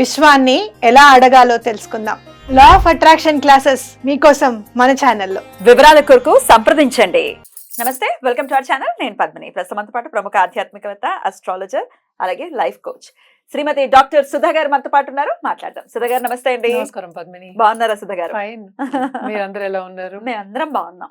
విశ్వాన్ని ఎలా అడగాలో తెలుసుకుందాం. లా ఆఫ్ అట్రాక్షన్ క్లాసెస్ మీకోసం మన ఛానల్లో వివరాల కొరకు సంప్రదించండి. నమస్తే వెల్కమ్ టు అవర్ ఛానల్ నేను పద్మిని. ప్రస్తుతంతో పాటు ప్రముఖ ఆధ్యాత్మికవేత్త అస్ట్రాలజర్ అలాగే life coach Shrimati doctor Sudha garu మనతో పాటు ఉన్నారు. మాట్లాడదాం. సుధా గారు నమస్తే అండి. నమస్కారం పద్మిని. బాగున్నారా సుధా గారు ఫైన్ మీరందరూ ఎలా ఉన్నారు? మేము అందరం బాగున్నాం.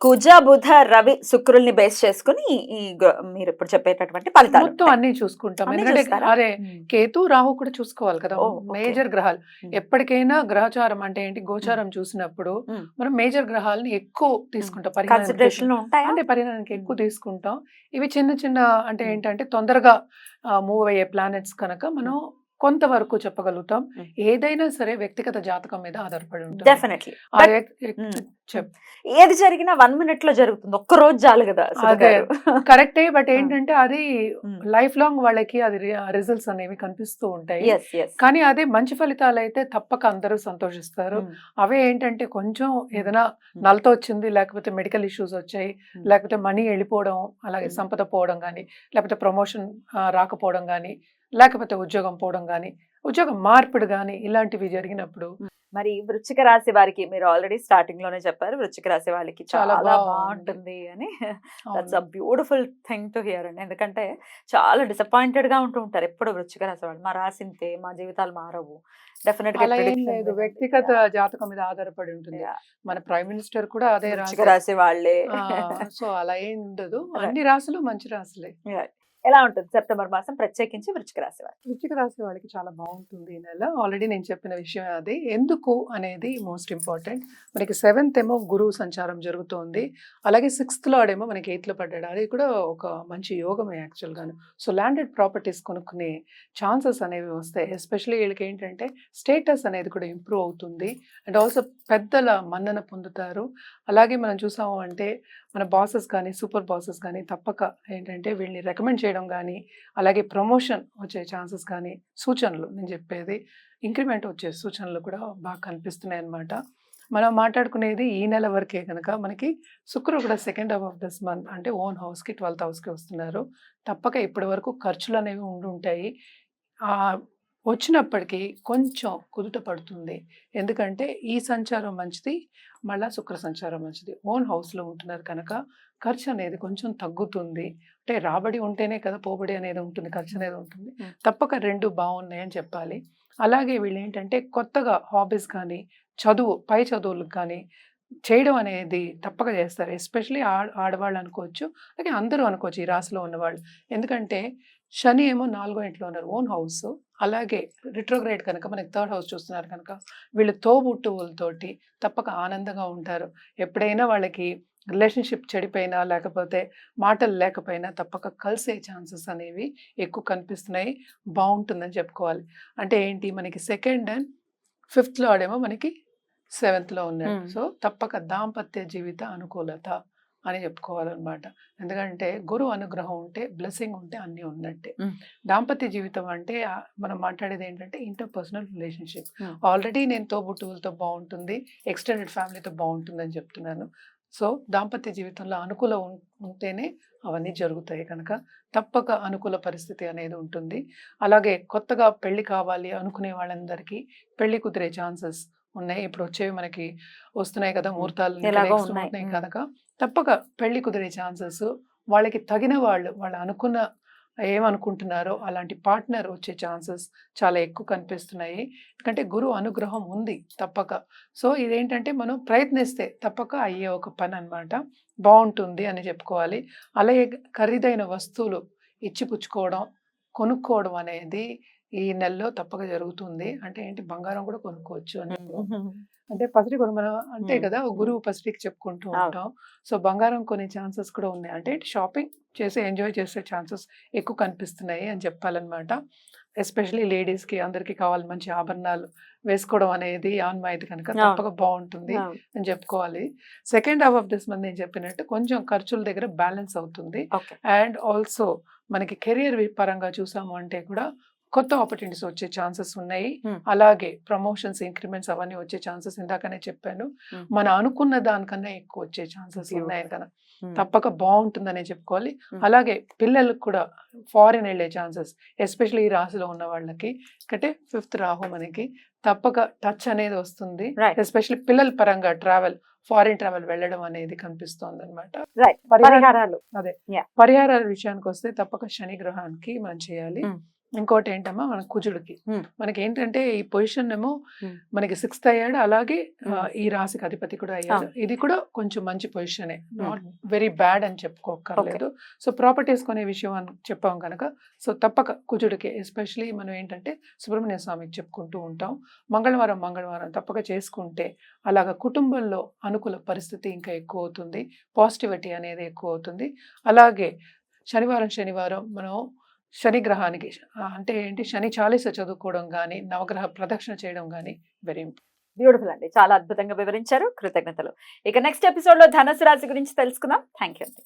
కుజ బుధ రవి శుక్రుల్ని బేస్ చేసుకుని ఈ మీరు ఇప్పుడు చెప్పేటటువంటి ఫలితాలు మొత్తం అన్ని చూసుకుంటాం? అరే. కేతు రాహు కూడా చూసుకోవాలి కదా. మేజర్ గ్రహాలు. ఎప్పటికైనా గ్రహచారం అంటే ఏంటి గోచారం చూసినప్పుడు. మనం మేజర్ గ్రహాలని ఎక్కువ తీసుకుంటాం అంటే పరిగణనకి ఎక్కువ. తీసుకుంటాం ఇవి చిన్న చిన్న అంటే. ఏంటంటే తొందరగా మూవ్ అయ్యే ప్లానెట్స్ కనుక మనం కొంతవరకు చెప్పగలుగుతాం. ఏదైనా సరే వ్యక్తిగత జాతకం మీద ఆధారపడి ఉంటుంది డెఫినెట్లీ ఏది జరిగినా వన్ మినిట్లో జరుగుతుంది ఒక్క రోజు చాలు కదా. కరెక్టే బట్ ఏంటంటే అది. లైఫ్ లాంగ్ వాళ్ళకి అది రిజల్ట్స్ అనేవి కనిపిస్తూ ఉంటాయి. కానీ అదే మంచి ఫలితాలు అయితే తప్పక అందరూ సంతోషిస్తారు. అవే ఏంటంటే కొంచెం ఏదైనా నలతో వచ్చింది లేకపోతే మెడికల్ ఇష్యూస్ వచ్చాయి. లేకపోతే మనీ వెళ్ళిపోవడం అలాగే. సంపద పోవడం కానీ లేకపోతే ప్రమోషన్ రాకపోవడం కానీ లేకపోతే ఉద్యోగం పోవడం కానీ ఉద్యోగం మార్పిడి కానీ ఇలాంటివి జరిగినప్పుడు మరి వృశ్చిక రాశి వారికి మీరు ఆల్రెడీ స్టార్టింగ్లోనే చెప్పారు వృశ్చిక రాశి వాళ్ళకి చాలా. బాగుంటుంది అని that's uh. Beautiful thing to hear అండి ఎందుకంటే చాలా డిసప్పాయింటెడ్గా ఉంటూ ఉంటారు ఎప్పుడు వృశ్చిక రాశి వాళ్ళు మా రాసి ఇంతే మా జీవితాలు మారవు డెఫినెట్గా లేదు. వ్యక్తిగత. జాతకం మీద ఆధారపడి ఉంటుంది. మన ప్రైమ్ మినిస్టర్ కూడా అదే రాశి రాశి వాళ్ళే సో అలా ఏం ఉండదు. అన్ని రాసులు మంచి రాసులే ఎలా ఉంటుంది సెప్టెంబర్ మాసం ప్రత్యేకించి వృచ్చిక రాశి వారు వృచ్చిక రాశి వాళ్ళకి చాలా బాగుంటుంది ఈ నెల. ఆల్రెడీ నేను చెప్పిన విషయం అది. ఎందుకు అనేది మోస్ట్ ఇంపార్టెంట్ మనకి సెవెంత్ ఏమో గురువు సంచారం జరుగుతోంది. అలాగే సిక్స్త్ ఆడేమో మనకి ఎయిత్లో పడ్డాడు. అది కూడా ఒక మంచి యోగమే యాక్చువల్ గాను. సో ల్యాండెడ్ ప్రాపర్టీస్ కొనుక్కునే ఛాన్సెస్ అనేవి వస్తాయి. ఎస్పెషల్లీ వీళ్ళకి ఏంటంటే స్టేటస్ అనేది కూడా ఇంప్రూవ్ అవుతుంది. అండ్ ఆల్సో పెద్దల మన్నన పొందుతారు. అలాగే మనం చూసాము అంటే మన బాసెస్ కానీ సూపర్ బాసెస్ కానీ తప్పక ఏంటంటే వీళ్ళని రికమెండ్ చేయడం కానీ అలాగే ప్రమోషన్ వచ్చే ఛాన్సెస్ కానీ సూచనలు నేను చెప్పేది ఇంక్రిమెంట్ వచ్చే సూచనలు కూడా బాగా కనిపిస్తున్నాయి అన్నమాట మనం మాట్లాడుకునేది ఈ నెల వరకే కనుక మనకి శుక్రుడు కూడా second half of this month అంటే ఓన్ హౌస్కి ట్వెల్త్ హౌస్కి వస్తున్నారు. తప్పక ఇప్పటి వరకు ఖర్చులు అనేవి ఉండి ఉంటాయి వచ్చినప్పటికీ కొంచెం కుదుట పడుతుంది. ఎందుకంటే ఈ సంచారం మంచిది మళ్ళా శుక్ర సంచారం మంచిది. ఓన్ హౌస్లో ఉంటున్నారు కనుక ఖర్చు అనేది కొంచెం తగ్గుతుంది. అంటే రాబడి ఉంటేనే కదా పోబడి అనేది ఉంటుంది ఖర్చు అనేది ఉంటుంది. తప్పక రెండు బాగున్నాయని చెప్పాలి. అలాగే వీళ్ళు ఏంటంటే కొత్తగా హాబీస్ కానీ చదువు పై చదువులకు కానీ చేయడం అనేది తప్పక చేస్తారు. ఎస్పెషలీ ఆడ ఆడవాళ్ళు అనుకోవచ్చు అలాగే అందరూ అనుకోవచ్చు ఈ రాశిలో ఉన్నవాళ్ళు. ఎందుకంటే శని ఏమో నాలుగో ఇంట్లో ఉన్నారు ఓన్ హౌస్. అలాగే రిట్రోగ్రేడ్ కనుక మనకి థర్డ్ హౌస్ చూస్తున్నారు కనుక వీళ్ళు తోబుట్టువులతోటి తప్పక ఆనందంగా ఉంటారు. ఎప్పుడైనా వాళ్ళకి రిలేషన్షిప్ చెడిపోయినా లేకపోతే మాటలు లేకపోయినా తప్పక కలిసే ఛాన్సెస్ అనేవి ఎక్కువ కనిపిస్తున్నాయి. బాగుంటుందని చెప్పుకోవాలి. అంటే ఏంటి? మనకి సెకండ్ అండ్ ఫిఫ్త్ లాడేమో మనకి సెవెంత్లో ఉన్నాడు Hmm. సో తప్పక దాంపత్య జీవిత అనుకూలత అని చెప్పుకోవాలన్నమాట. ఎందుకంటే గురు అనుగ్రహం ఉంటే బ్లెస్సింగ్ ఉంటే అన్నీ ఉన్నట్టే. దాంపత్య జీవితం అంటే మనం మాట్లాడేది ఏంటంటే ఇంటర్ పర్సనల్ రిలేషన్షిప్. ఆల్రెడీ నేను తోబుట్టువులతో బాగుంటుంది ఎక్స్టెండెడ్ ఫ్యామిలీతో బాగుంటుందని చెప్తున్నాను. సో దాంపత్య జీవితంలో అనుకూలం ఉంటేనే అవన్నీ జరుగుతాయి కనుక తప్పక అనుకూల పరిస్థితి అనేది ఉంటుంది. అలాగే కొత్తగా పెళ్ళి కావాలి అనుకునే వాళ్ళందరికీ పెళ్ళి కుదిరే ఛాన్సెస్ ఉన్నాయి. ఇప్పుడు వచ్చేవి మనకి వస్తున్నాయి కదా ముహూర్తాలు ఉన్నాయి. కనుక తప్పక పెళ్ళి కుదిరే ఛాన్సెస్. వాళ్ళకి తగిన వాళ్ళు వాళ్ళు అనుకున్న ఏమనుకుంటున్నారో అలాంటి పార్ట్నర్ వచ్చే ఛాన్సెస్ చాలా ఎక్కువ కనిపిస్తున్నాయి. ఎందుకంటే గురు అనుగ్రహం ఉంది తప్పక. సో ఇదేంటంటే మనం ప్రయత్నిస్తే తప్పక అయ్యే ఒక పని అన్నమాట బాగుంటుంది అని చెప్పుకోవాలి. అలాగే ఖరీదైన వస్తువులు ఇచ్చిపుచ్చుకోవడం కొనుక్కోవడం అనేది ఈ నెలలో తప్పక జరుగుతుంది. అంటే ఏంటి? బంగారం కూడా కొనుక్కోవచ్చు అని అంటే పసిడి కొను మనం అంతే మ్మ్. కదా గురువు పసిడికి చెప్పుకుంటూ. ఉంటాం. సో బంగారం కొనే ఛాన్సెస్ కూడా ఉన్నాయి. అంటే షాపింగ్ చేసి ఎంజాయ్ చేసే ఛాన్సెస్ ఎక్కువ కనిపిస్తున్నాయి అని చెప్పాలన్నమాట. ఎస్పెషలీ లేడీస్కి అందరికీ కావాలి మంచి ఆభరణాలు వేసుకోవడం అనేది ఆన్మాయితీ కనుక అవును. తప్పక బాగుంటుంది అని చెప్పుకోవాలి. Second half of this month నేను చెప్పినట్టు కొంచెం ఖర్చుల దగ్గర బ్యాలెన్స్ అవుతుంది. అండ్ ఆల్సో మనకి కెరియర్ పరంగా చూసాము అంటే కూడా కొత్త ఆపర్చునిటీస్ వచ్చే ఛాన్సెస్ ఉన్నాయి. అలాగే ప్రమోషన్స్ ఇంక్రిమెంట్స్ అవన్నీ వచ్చే ఛాన్సెస్ ఇందాకనే చెప్పాను. మన అనుకున్న దానికన్నా ఎక్కువ వచ్చే ఛాన్సెస్. ఉన్నాయి కదా. తప్పక బాగుంటుందనే చెప్పుకోవాలి. అలాగే పిల్లలకు కూడా ఫారిన్ వెళ్ళే ఛాన్సెస్ ఎస్పెషల్లీ ఈ రాశిలో ఉన్న వాళ్ళకి అంటే ఫిఫ్త్ రాహు మనకి తప్పక టచ్ అనేది వస్తుంది. ఎస్పెషల్లీ పిల్లల పరంగా ట్రావెల్ ఫారిన్ ట్రావెల్ వెళ్ళడం అనేది కనిపిస్తోంది అనమాట పరిహారాలు. పరిహారాల విషయానికి వస్తే తప్పక శని గ్రహానికి మనం చేయాలి. ఇంకోటి ఏంటమ్మా మన కుజుడికి. మనకి ఏంటంటే ఈ పొజిషన్ ఏమో. మనకి సిక్స్త్ అయ్యాడు. అలాగే. ఈ రాశికి అధిపతి కూడా అయ్యాడు. ఇది కూడా కొంచెం మంచి పొజిషనే. నాట్ వెరీ బ్యాడ్ అని చెప్పుకోకర్లేదు సో ప్రాపర్టీస్ కొనే విషయం అని చెప్పాం కనుక సో తప్పక కుజుడికి ఎస్పెషలీ మనం ఏంటంటే సుబ్రహ్మణ్య స్వామికి చెప్పుకుంటూ ఉంటాం. మంగళవారం మంగళవారం తప్పక చేసుకుంటే అలాగ కుటుంబంలో అనుకూల పరిస్థితి ఇంకా ఎక్కువ అవుతుంది. పాజిటివిటీ అనేది ఎక్కువ అవుతుంది. అలాగే శనివారం శనివారం మనం శని గ్రహానికి ఆ, అంటే ఏంటి? శని చాలీస చదువుకోవడం కానీ నవగ్రహ ప్రదక్షిణ చేయడం కానీ వెరీ బ్యూటిఫుల్ అండి. చాలా అద్భుతంగా వివరించారు. కృతజ్ఞతలు. ఇక నెక్స్ట్ ఎపిసోడ్లో ధనుసు రాశి గురించి తెలుసుకుందాం. థ్యాంక్ యూ అండి.